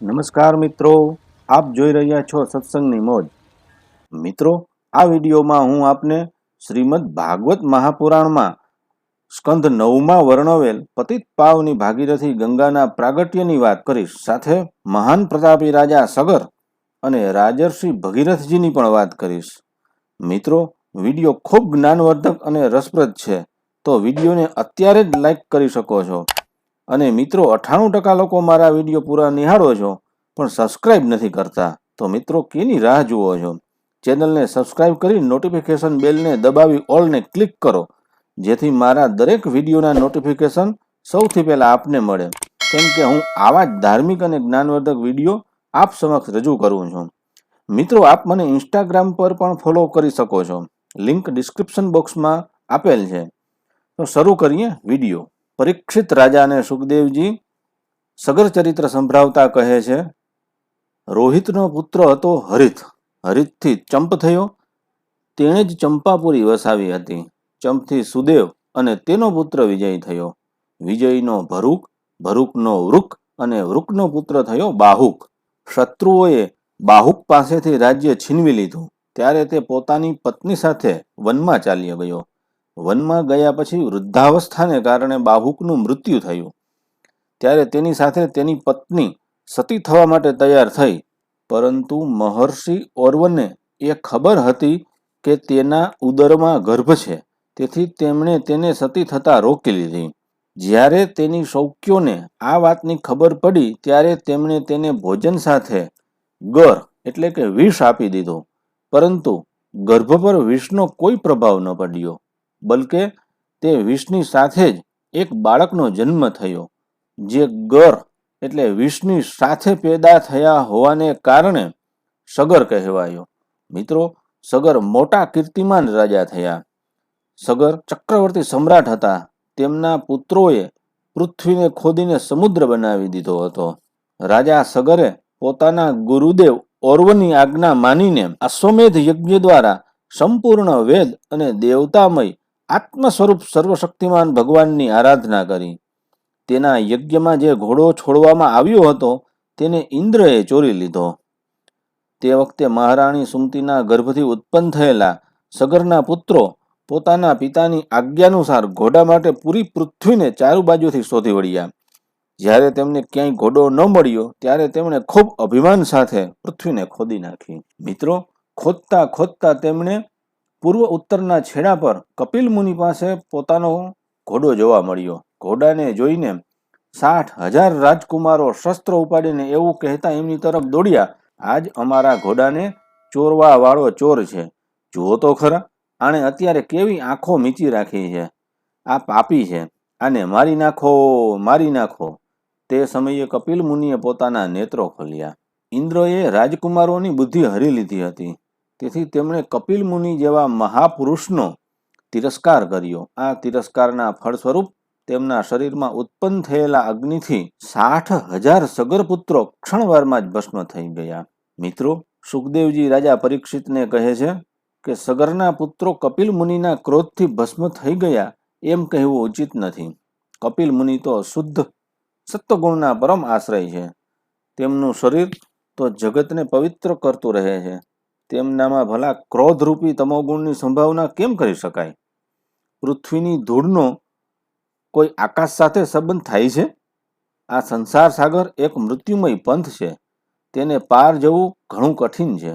નમસ્કાર મિત્રો, આપ જોઈ રહ્યા છો સત્સંગની મોજ. મિત્રો, આ વિડીયોમાં હું આપને શ્રીમદ ભાગવત મહાપુરાણમાં સ્કંદ નવમાં વર્ણવેલ પતિત પાવની ભાગીરથી ગંગાના પ્રાગટ્યની વાત કરીશ. સાથે મહાન પ્રતાપી રાજા સગર અને રાજર્ષિ ભગીરથજીની પણ વાત કરીશ. મિત્રો, વીડિયો ખૂબ જ્ઞાનવર્ધક અને રસપ્રદ છે. તો વિડીયોને અત્યારે જ લાઈક કરી શકો છો. અને મિત્રો, અઠ્ઠાણું ટકા લોકો મારા વીડિયો પૂરા નિહાળો છો, પણ સબસ્ક્રાઇબ નથી કરતા. તો મિત્રો, કેની રાહ જુઓ છો? ચેનલને સબસ્ક્રાઇબ કરી નોટિફિકેશન બેલને દબાવી ઓલને ક્લિક કરો, જેથી મારા દરેક વિડીયોના નોટિફિકેશન સૌથી પહેલાં આપને મળે. કેમ કે હું આવા જ ધાર્મિક અને જ્ઞાનવર્ધક વીડિયો આપ સમક્ષ રજૂ કરું છું. મિત્રો, આપ મને ઇન્સ્ટાગ્રામ પર પણ ફોલો કરી શકો છો. લિંક ડિસ્ક્રિપ્શન બોક્સમાં આપેલ છે. તો શરૂ કરીએ વીડિયો. પરીક્ષિત રાજાને સુખદેવજી સગર ચરિત્ર સંભળાવતા કહે છે, રોહિતનો પુત્ર હતો હરિત. હરિતથી ચંપ થયો. તેણે જ ચંપાપુરી વસાવી હતી. ચંપથી સુદેવ અને તેનો પુત્ર વિજય થયો. વિજયનો ભરૂક, ભરૂકનો વૃક અને વૃકનો પુત્ર થયો બાહુક. શત્રુઓએ બાહુક પાસેથી રાજ્ય છીનવી લીધું. ત્યારે તે પોતાની પત્ની સાથે વનમાં ચાલ્યો ગયો. વનમાં ગયા પછી વૃદ્ધાવસ્થાને કારણે બાહુકનું મૃત્યુ થયું. ત્યારે તેની સાથે તેની પત્ની સતી થવા માટે તૈયાર થઈ. પરંતુ મહર્ષિ ઓર્વને એ ખબર હતી કે તેના ઉદરમાં ગર્ભ છે. તેથી તેમણે તેને સતી થતાં રોકી લીધી. જ્યારે તેની શૌક્યોને આ વાતની ખબર પડી, ત્યારે તેમણે તેને ભોજન સાથે ગર એટલે કે વિષ આપી દીધો. પરંતુ ગર્ભ પર વિષનો કોઈ પ્રભાવ ન પડ્યો. બલકે તે વિષની સાથે જ એક બાળકનો જન્મ થયો, જે ગર એટલે વિષની સાથે પેદા થયા હોવાને કારણે સગર કહેવાયો. મિત્રો, સગર મોટા કીર્તિમાન રાજા થયા. સગર ચક્રવર્તી સમ્રાટ હતા. તેમના પુત્રોએ પૃથ્વીને ખોદીને સમુદ્ર બનાવી દીધો હતો. રાજા સગરે પોતાના ગુરુદેવ ઓર્વની આજ્ઞા માનીને અશ્વમેધ યજ્ઞ દ્વારા સંપૂર્ણ વેદ અને દેવતામય આત્મ સ્વરૂપ સર્વશક્તિમાન ભગવાનની આરાધના કરી. તેના યજ્ઞમાં જે ઘોડો છોડવામાં આવ્યો હતો, તેને ઇન્દ્રએ ચોરી લીધો. તે વખતે મહારાણી સુમતીના ગર્ભથી ઉત્પન્ન થયેલા સગરના પુત્રો પોતાના પિતાની આજ્ઞાનુસાર ઘોડા માટે પૂરી પૃથ્વીને ચારુ બાજુથી શોધી વળ્યા. જ્યારે તેમને ક્યાંય ઘોડો ન મળ્યો, ત્યારે તેમણે ખૂબ અભિમાન સાથે પૃથ્વીને ખોદી નાખી. મિત્રો ખોદતા ખોદતા તેમણે પૂર્વ ઉત્તરના છેડા પર કપિલ મુનિ પાસે પોતાનો ઘોડો જોવા મળ્યો. ઘોડાને જોઈને સાઠ હજાર રાજકુમારો શસ્ત્ર ઉપાડીને એવું કહેતા એમની તરફ દોડ્યા, આજ અમારા ઘોડાને ચોરવા વાળો ચોર છે. જુઓ તો ખરા, આણે અત્યારે કેવી આંખો મીચી રાખી છે. આ પાપી છે. આને મારી નાખો મારી નાખો. તે સમયે કપિલ મુનિએ પોતાના નેત્રો ખોલ્યા. ઇન્દ્રએ રાજકુમારોની બુદ્ધિ હરી લીધી હતી. તેથી તેમણે કપિલ મુનિ જેવા મહાપુરુષનો તિરસ્કાર કર્યો. આ તિરસ્કારના ફળ સ્વરૂપ તેમના શરીરમાં ઉત્પન્ન થયેલા અગ્નિથી સાઠ હજાર સગરપુત્રો ક્ષણવારમાં જ ભસ્મ થઈ ગયા. મિત્રો, સુખદેવજી રાજા પરીક્ષિતને કહે છે કે, સગરના પુત્રો કપિલ મુનિના ક્રોધથી ભસ્મ થઈ ગયા એમ કહેવું ઉચિત નથી. કપિલ મુનિ તો શુદ્ધ સત્વગુણના પરમ આશ્રય છે. તેમનું શરીર તો જગતને પવિત્ર કરતું રહે છે. તેમનામાં ભલા ક્રોધરૂપી તમોગુણની સંભાવના કેમ કરી શકાય? પૃથ્વીની ધૂળનો કોઈ આકાશ સાથે સંબંધ થાય છે? આ સંસાર સાગર એક મૃત્યુમય પંથ છે. તેને પાર જવું ઘણું કઠિન છે.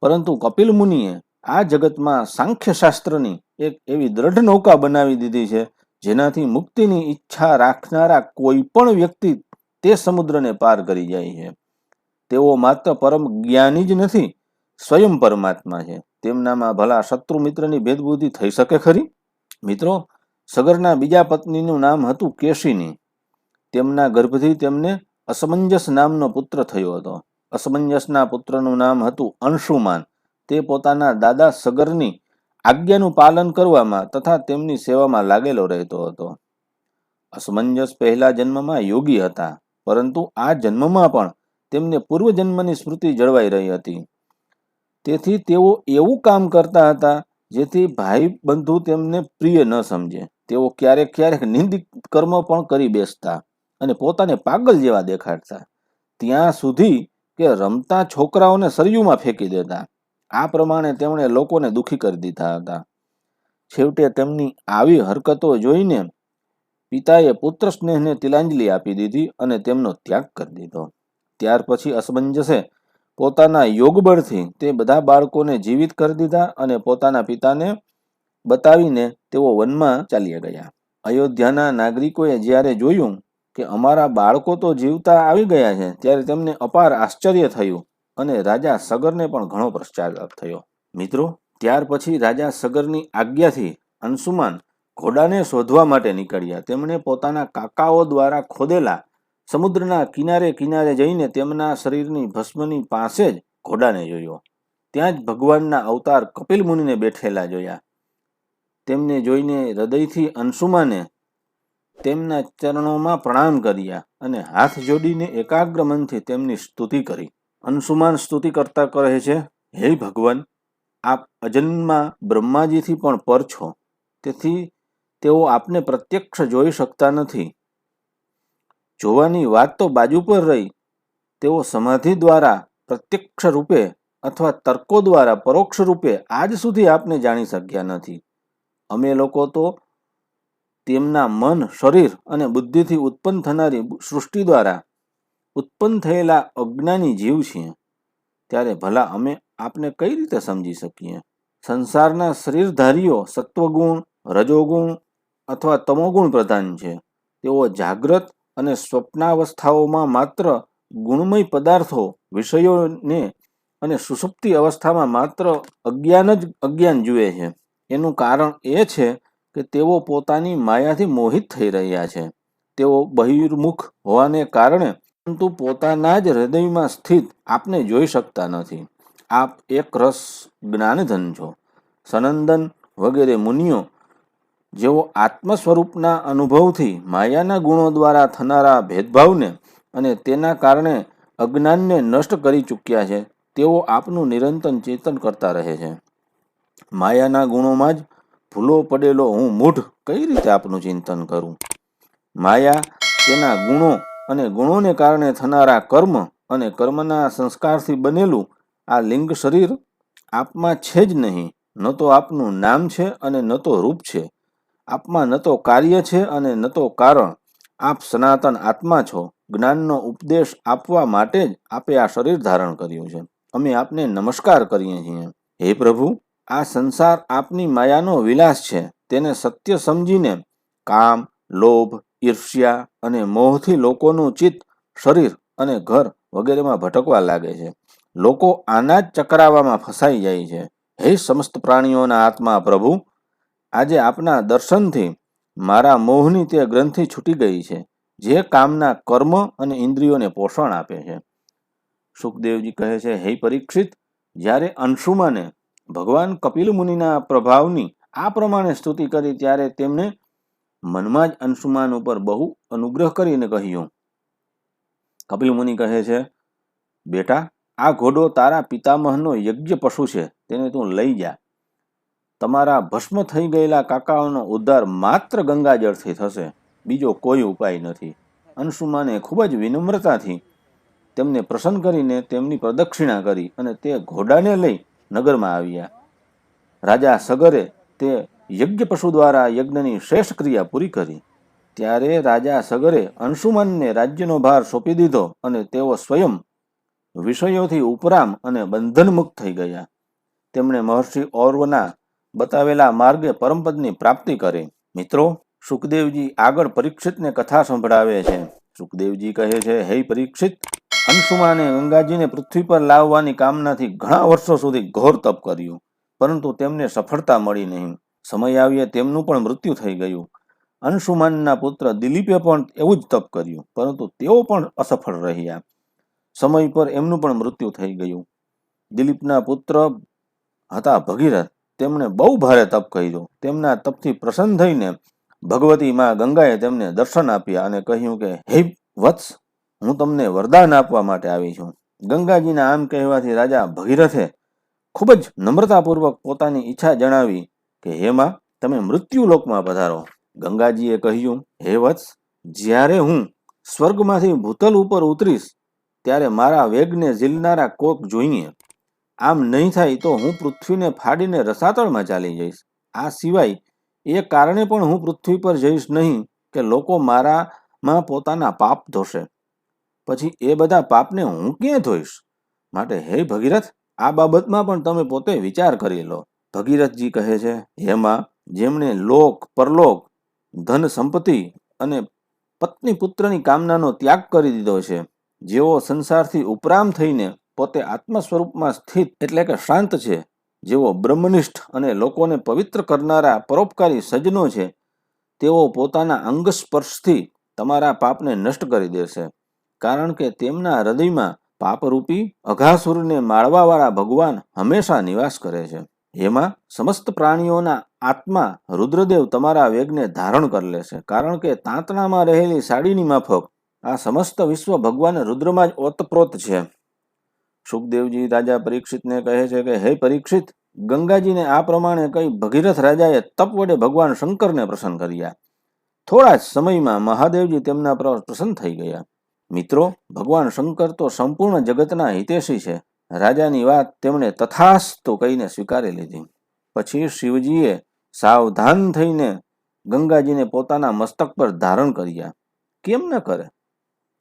પરંતુ કપિલ મુનિએ આ જગતમાં સાંખ્યશાસ્ત્રની એક એવી દ્રઢ નૌકા બનાવી દીધી છે, જેનાથી મુક્તિની ઈચ્છા રાખનારા કોઈ પણ વ્યક્તિ તે સમુદ્રને પાર કરી જાય છે. તેઓ માત્ર પરમ જ્ઞાની જ નથી સ્વયં પરમાત્મા છે. તેમનામાં ભલા શત્રુ મિત્રની ભેદબુદ્ધિ થઈ શકે ખરી? મિત્રો, સગરના બીજા પત્નીનું નામ હતું કેશીની. તેમના ગર્ભથી તેમને અસમંજસ નામનો પુત્ર થયો હતો. અસમંજસના પુત્રનું નામ હતું અંશુમાન. તે પોતાના દાદા સગરની આજ્ઞાનું પાલન કરવામાં તથા તેમની સેવામાં લાગેલો રહેતો હતો. અસમંજસ પહેલા જન્મમાં યોગી હતા, પરંતુ આ જન્મમાં પણ તેમને પૂર્વજન્મની સ્મૃતિ જળવાઈ રહી હતી. તેથી તેઓ એવું કામ કરતા હતા, જેથી ભાઈ બંધુ તેમને પ્રિય ન સમજે. તેઓ ક્યારેક ક્યારેક નિંદિત કર્મ પણ કરી બેસતા અને પોતાને પાગલ જેવા દેખાડતા. ત્યાં સુધી કે રમતા છોકરાઓને સરયુમાં ફેંકી દેતા. આ પ્રમાણે તેમણે લોકોને દુખી કરી દીધા હતા. છેવટે તેમની આવી હરકતો જોઈને પિતાએ પુત્ર સ્નેહને તિલાંજલિ આપી દીધી અને તેમનો ત્યાગ કરી દીધો. ત્યાર પછી અસમંજસે પોતાના યોગબળથી તે બધા બાળકોને જીવિત કરી દીધા અને પોતાના પિતાને બતાવીને તેઓ વનમાં ચાલ્યા ગયા. અયોધ્યાના નાગરિકોએ જ્યારે જોયું કે અમારા બાળકો તો જીવતા આવી ગયા છે, ત્યારે તેમને અપાર આશ્ચર્ય થયું અને રાજા સગરને પણ ઘણો પશ્ચાતાપ થયો. મિત્રો, ત્યાર પછી રાજા સગરની આજ્ઞાથી અંશુમાન ઘોડાને શોધવા માટે નીકળ્યા. તેમણે પોતાના કાકાઓ દ્વારા ખોદેલા સમુદ્રના કિનારે કિનારે જઈને તેમના શરીરની ભસ્મની પાસે જ ઘોડાને જોયો. ત્યાં જ ભગવાનના અવતાર કપિલ મુનિને બેઠેલા જોયા. તેમને જોઈને હૃદયથી અંશુમાને તેમના ચરણોમાં પ્રણામ કર્યા અને હાથ જોડીને એકાગ્ર મનથી તેમની સ્તુતિ કરી. અંશુમાન સ્તુતિ કરતા કહે છે, હે ભગવાન, આપ અજન્મમાં બ્રહ્માજીથી પણ પર છો. તેથી તેઓ આપને પ્રત્યક્ષ જોઈ શકતા નથી. જોવાની વાત તો બાજુ પર રહી. તેઓ સમાધિ દ્વારા, પ્રત્યક્ષ રૂપે અથવા તર્કો દ્વારા પરોક્ષ રૂપે આજ સુધી આપને જાણી શક્યા નથી. અમે લોકો તો તેમના મન, શરીર અને બુદ્ધિથી ઉત્પન્ન થનારી સૃષ્ટિ દ્વારા ઉત્પન્ન થયેલા અજ્ઞાની જીવ છીએ. ત્યારે ભલા અમે આપને કઈ રીતે સમજી શકીએ? સંસારના શરીરધારીઓ સત્વગુણ, રજોગુણ અથવા તમોગુણ પ્રધાન છે. તેઓ જાગ્રત અને સ્વપ્નાવસ્થાઓમાં માત્ર ગુણમય પદાર્થો, વિષયોને અને સુસુપ્તિ અવસ્થામાં માત્ર અજ્ઞાન જ અજ્ઞાન જુએ છે. એનું કારણ એ છે કે તેઓ પોતાની માયાથી મોહિત થઈ રહ્યા છે. તેઓ બહિર્મુખ હોવાને કારણે પરંતુ પોતાના જ હૃદયમાં સ્થિત આપને જોઈ શકતા નથી. આપ એક રસ જ્ઞાનધન છો. સનંદન વગેરે મુનિઓ જેઓ આત્મ સ્વરૂપના અનુભવથી માયાના ગુણો દ્વારા થનારા ભેદભાવને અને તેના કારણે અજ્ઞાનને નષ્ટ કરી ચૂક્યા છે, તેઓ આપનું નિરંતર ચિંતન કરતા રહે છે. માયાના ગુણોમાં જ ભૂલો પડેલો હું મૂઢ કઈ રીતે આપનું ચિંતન કરું? માયા તેના ગુણો અને ગુણોને કારણે થનારા કર્મ અને કર્મના સંસ્કારથી બનેલું આ લિંગ શરીર આપમાં છે જ નહીં, ન તો આપનું નામ છે અને ન તો રૂપ છે. આપમાં ન તો કાર્ય છે અને ન તો કારણ. આપ સનાતન આત્મા છો. જ્ઞાનનો ઉપદેશ આપવા માટે જ આપે આ શરીર ધારણ કર્યું છે. અમે આપને નમસ્કાર કરીએ છીએ. હે પ્રભુ, આ સંસાર આપની માયાનો વિલાસ છે. તેને સત્ય સમજીને કામ, લોભ, ઈર્ષ્યા અને મોહથી લોકોનું ચિત્ત, શરીર અને ઘર વગેરેમાં ભટકવા લાગે છે. લોકો આના જ ચકરાવામાં ફસાઈ જાય છે. હે સમસ્ત પ્રાણીઓના આત્મા પ્રભુ આજે આપના દર્શનથી મારા મોહની તે ગ્રંથિ છૂટી ગઈ છે, જે કામના કર્મ અને ઇન્દ્રિયોને પોષણ આપે છે. સુખદેવજી કહે છે, હે પરીક્ષિત, જ્યારે અંશુમાને ભગવાન કપિલ મુનિના પ્રભાવની આ પ્રમાણે સ્તુતિ કરી, ત્યારે તેમને મનમાં જ અંશુમાન ઉપર બહુ અનુગ્રહ કરીને કહ્યું. કપિલ મુનિ કહે છે, બેટા, આ ઘોડો તારા પિતામહનો યજ્ઞ પશુ છે, તેને તું લઈ જા. તમારા ભસ્મ થઈ ગયેલા કાકાઓનો ઉદ્ધાર માત્ર ગંગાજળથી થશે. બીજો કોઈ ઉપાય નથી. અંશુમાને ખૂબ જ વિનમ્રતાથી તેમને પ્રસન્ન કરીને તેમની પ્રદક્ષિણા કરી અને તે ઘોડાને લઈ નગરમાં આવ્યા. રાજા સગરે તે યજ્ઞ પશુ દ્વારા યજ્ઞની શ્રેષ્ઠ ક્રિયા પૂરી કરી. ત્યારે રાજા સગરે અંશુમનને રાજ્યનો ભાર સોંપી દીધો અને તેઓ સ્વયં વિષયોથી ઉપરામ અને બંધનમુક્ત થઈ ગયા. તેમણે મહર્ષિ ઔરવના બતાવેલા માર્ગે પરમપદની પ્રાપ્તિ કરી. મિત્રો, સુખદેવજી આગળ પરીક્ષિતને કથા સંભળાવે છે. સુખદેવજી કહે છે, હે પરીક્ષિત, અંશુમાને ગંગાજીને પૃથ્વી પર લાવવાની કામનાથી ઘણા વર્ષો સુધી ઘોર તપ કર્યું, પરંતુ તેમને સફળતા મળી નહીં. સમય આવ્યે તેમનું પણ મૃત્યુ થઈ ગયું. અંશુમાનના પુત્ર દિલીપે પણ એવું જ તપ કર્યું, પરંતુ તેઓ પણ અસફળ રહ્યા. સમય પર એમનું પણ મૃત્યુ થઈ ગયું. દિલીપના પુત્ર હતા ભગીરથ. તેમણે બહુ ભારે તપ કર્યું. તેમના તપથી પ્રસન્ન થઈને ભગવતી માં ગંગાએ તેમને દર્શન આપ્યા અને કહ્યું કે, હે વત્સ, હું તમને વરદાન આપવા માટે આવી છું. ગંગાજીના આમ કહેવાથી રાજા ભગીરથે ખૂબ જ નમ્રતાપૂર્વક પોતાની ઈચ્છા જણાવી કે, હે માં, તમે મૃત્યુ લોકમાં પધારો. ગંગાજીએ કહ્યું, હે વત્સ, જ્યારે હું સ્વર્ગમાંથી ભૂતલ ઉપર ઉતરીશ, ત્યારે મારા વેગને ઝીલનારા કોક જોઈએ. આમ નહીં થાય તો હું પૃથ્વીને ફાડીને રસાતળમાં ચાલી જઈશ. આ સિવાય એ કારણે પણ હું પૃથ્વી પર જઈશ નહીં કે લોકો મારામાં પોતાના પાપ ધોશે. પછી એ બધા પાપને હું ક્યાં ધોઈશ? માટે હે ભગીરથ, આ બાબતમાં પણ તમે પોતે વિચાર કરી લો. ભગીરથજી કહે છે હેમાં જેમણે લોક, પરલોક, ધન સંપત્તિ અને પત્ની પુત્રની કામનાનો ત્યાગ કરી દીધો છે, જેઓ સંસારથી ઉપરામ થઈને પોતે આત્મ સ્વરૂપમાં સ્થિત એટલે કે શાંત છે. જેઓ બ્રહ્મનિષ્ઠ અને લોકોને પવિત્ર કરનારા પરોપકારી સજ્જનો છે, તેઓ પોતાના અંગ સ્પર્શથી તમારા પાપને નષ્ટ કરી દેશે. કારણ કે તેમના હૃદયમાં પાપરૂપી, અઘાસુરને માળવાવાળા ભગવાન હંમેશા નિવાસ કરે છે. એમાં સમસ્ત પ્રાણીઓના આત્મા રુદ્રદેવ તમારા વેગને ધારણ કરી લેશે. કારણ કે તાંતણામાં રહેલી સાડીની માફક આ સમસ્ત વિશ્વ ભગવાન રુદ્રમાં જ ઓતપ્રોત છે. સુખદેવજી રાજા પરીક્ષિતને કહે છે કે, હે પરીક્ષિત, ગંગાજીને આ પ્રમાણે કહી ભગીરથ રાજાએ તપ વડે ભગવાન શંકરને પ્રસન્ન કર્યા. થોડા જ સમયમાં મહાદેવજી તેમના પર પ્રસન્ન થઈ ગયા. મિત્રો, ભગવાન શંકર તો સંપૂર્ણ જગતના હિતેશી છે. રાજાની વાત તેમણે તથાસ્તો કહીને સ્વીકારી લીધી. પછી શિવજીએ સાવધાન થઈને ગંગાજીને પોતાના મસ્તક પર ધારણ કર્યા. કેમ ન કરે?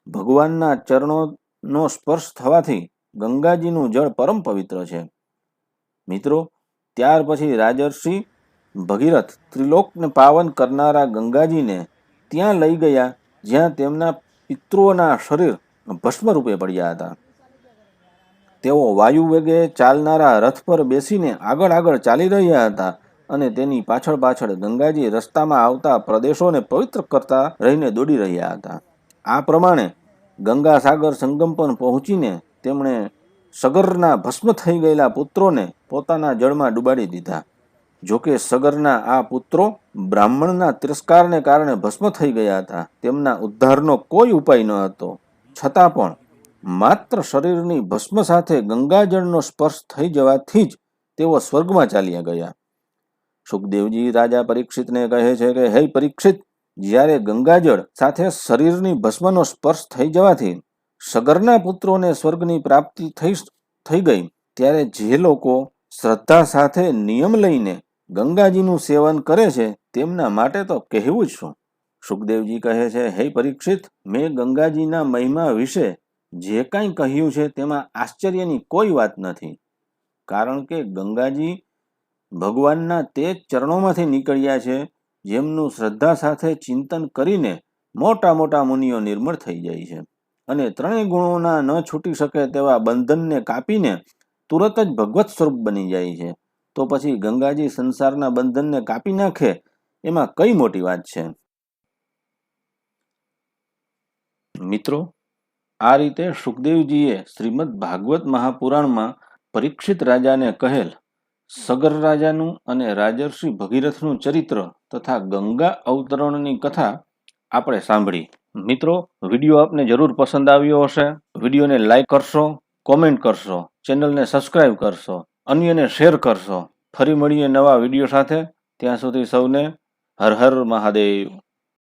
ભગવાનના ચરણોનો સ્પર્શ થવાથી ગંગાજીનું જળ પરમ પવિત્ર છે. મિત્રો, ત્યાર પછી રાજર્ષિ ભગીરથ ત્રિલોકને પાવન કરનારા ગંગાજીને ત્યાં લઈ ગયા, જ્યાં તેમના પિતૃઓના શરીર ભસ્મ રૂપે પડ્યા હતા. તેઓ વાયુ વેગે ચાલનારા રથ પર બેસીને આગળ આગળ ચાલી રહ્યા હતા અને તેની પાછળ પાછળ ગંગાજી રસ્તામાં આવતા પ્રદેશોને પવિત્ર કરતા રહીને દોડી રહ્યા હતા. આ પ્રમાણે ગંગા સાગર સંગમ પર પહોંચીને તેમણે સગરના ભસ્મ થઈ ગયેલા પુત્રોને પોતાના જળમાં ડૂબાડી દીધા. જોકે સગરના આ પુત્રો બ્રાહ્મણના તિરસ્કારને કારણે ભસ્મ થઈ ગયા હતા. તેમના ઉદ્ધારનો કોઈ ઉપાય ન હતો. છતાં પણ માત્ર શરીરની ભસ્મ સાથે ગંગાજળનો સ્પર્શ થઈ જવાથી જ તેઓ સ્વર્ગમાં ચાલ્યા ગયા. સુખદેવજી રાજા પરીક્ષિતને કહે છે કે, હે પરીક્ષિત, જ્યારે ગંગાજળ સાથે શરીરની ભસ્મનો સ્પર્શ થઈ જવાથી સગરના પુત્રોને સ્વર્ગની પ્રાપ્તિ થઈ થઈ ગઈ, ત્યારે જે લોકો શ્રદ્ધા સાથે નિયમ લઈને ગંગાજીનું સેવન કરે છે, તેમના માટે તો કહેવું જ શું? સુખદેવજી કહે છે, હે પરીક્ષિત, મેં ગંગાજીના મહિમા વિશે જે કાંઈ કહ્યું છે તેમાં આશ્ચર્યની કોઈ વાત નથી. કારણ કે ગંગાજી ભગવાનના તે ચરણોમાંથી નીકળ્યા છે, જેમનું શ્રદ્ધા સાથે ચિંતન કરીને મોટા મોટા મુનિઓ નિર્મળ થઈ જાય છે. અને ત્રણેય ગુણોના ન છૂટી શકે તેવા બંધનને કાપીને તુરત જ ભગવત સ્વરૂપ બની જાય છે. તો પછી ગંગાજી સંસારના બંધનને કાપી નાખે, એમાં કઈ મોટી વાત છે? મિત્રો, આ રીતે સુખદેવજીએ શ્રીમદ ભાગવત મહાપુરાણમાં પરીક્ષિત રાજાને કહેલ સગર રાજાનું અને રાજર્ષિ ભગીરથનું ચરિત્ર તથા ગંગા અવતરણની કથા આપણે સાંભળી. મિત્રો, વીડિયો આપને જરૂર પસંદ આવ્યો હશે. વિડીયોને લાઈક કરશો કોમેન્ટ કરશો ચેનલને સબસ્ક્રાઈબ કરશો, અન્યને શેર કરશો. ફરી મળીએ નવા વીડિયો સાથે. ત્યાં સુધી સૌને હર હર મહાદેવ.